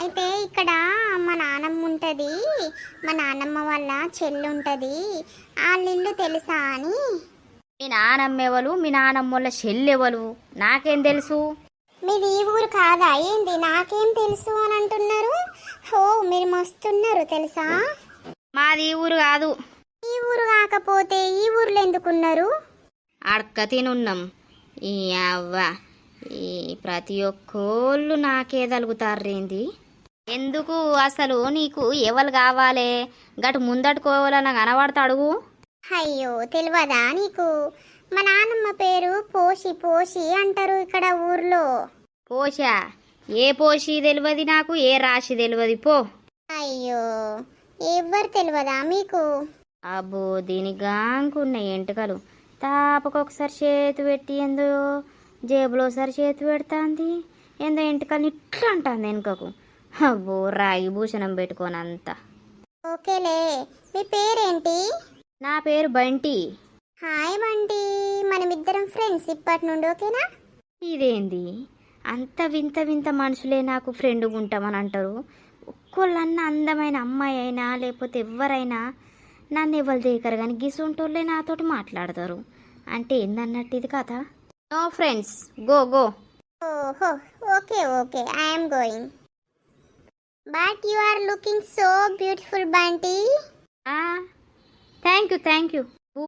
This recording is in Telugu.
అయితే ఇక్కడ మా నానమ్మ ఉంటుంది. మా నానమ్మ వాళ్ళ చెల్లి ఉంటుంది. వాళ్ళ ఇల్లు తెలుసా అని? మీ నానమ్మెవలు మీ నానమ్మోళ్ళ చెల్లెవలు నాకేం తెలుసు? మీది ఈ ఊరు కాదా? ఏంది? నాకేం తెలుసు అని అంటున్నారు? ఓ మీరు మస్తున్నారు తెలుసా? మాది ఈ ఊరు కాదు. ఈ ఊరు కాకపోతే ఈ ఊర్లో ఎందుకున్నారు? అడక్క తినున్నాం. ఈ అవ్వ. ఈ ప్రతి ఒక్కోళ్ళు నాకే తలుగుతారేంది? ఎందుకు అసలు నీకు ఎవరు కావాలే? గటు ముందట్టుకోవాలన్న కనబడతా అడుగు అయ్యో తెలియదా నీకు? మా నాన్నమ్మ పేరు పోషి పోషి అంటారు ఇక్కడ ఊర్లో. పోషా? ఏ పోషి తెలియదు నాకు ఏ రాశి తెలియదు పో. అయ్యో ఎవ్వరు తెలియదా మీకు? అబ్బో దీని గాంకున్న ఎంటుకలు. తాపకొకసారి చేతి పెట్టి ఏందో జేబులో ఒకసారి చేతి పెడతాంది. ఏందో ఎంటుకలు ఇట్లా అంటాంది వెనుకకు. అబ్బో రాగి భూషణం పెట్టుకోనంత. ఓకేలే మీ పేరేంటి? నా పేరు బంటి. హాయ్ బంటి మనమిద్దరం ఫ్రెండ్స్ ఇప్పటి నుండి ఓకేనా? ఇదేంది? అంత వింత వింత మనుషులే నాకు ఫ్రెండ్గా ఉంటామని అంటారు. ఒక్కోళ్ళన్న అందమైన అమ్మాయి అయినా లేకపోతే ఎవరైనా నన్ను ఎవరు దేకరు కానీ గిసుంటోళ్ళే నాతోటి మాట్లాడతారు. అంటే ఏందన్నట్టు ఇది No friends. Go, go. Oh, oh, okay, okay. I am going. But you are looking so beautiful, Banti. Ah, thank you, thank you.